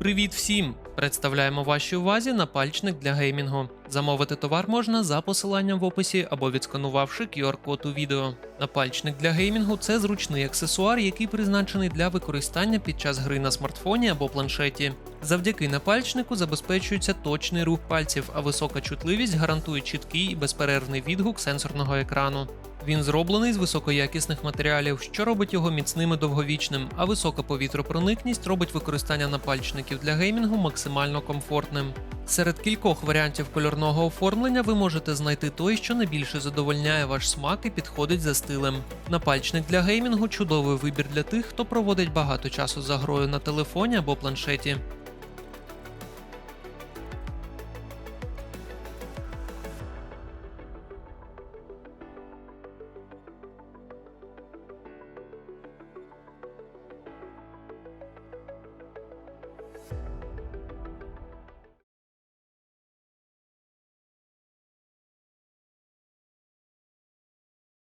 Привіт всім! Представляємо вашій увазі напальчник для геймінгу. Замовити товар можна за посиланням в описі або відсканувавши QR-код у відео. Напальчник для геймінгу це зручний аксесуар, який призначений для використання під час гри на смартфоні або планшеті. Завдяки напальчнику забезпечується точний рух пальців, а висока чутливість гарантує чіткий і безперервний відгук сенсорного екрану. Він зроблений з високоякісних матеріалів, що робить його міцним і довговічним, а висока повітропроникність робить використання напальчників для геймінгу максимально комфортним. Серед кількох варіантів кольорного оформлення ви можете знайти той, що найбільше задовольняє ваш смак і підходить за стилем. Напальчник для геймінгу чудовий вибір для тих, хто проводить багато часу за грою на телефоні або планшеті.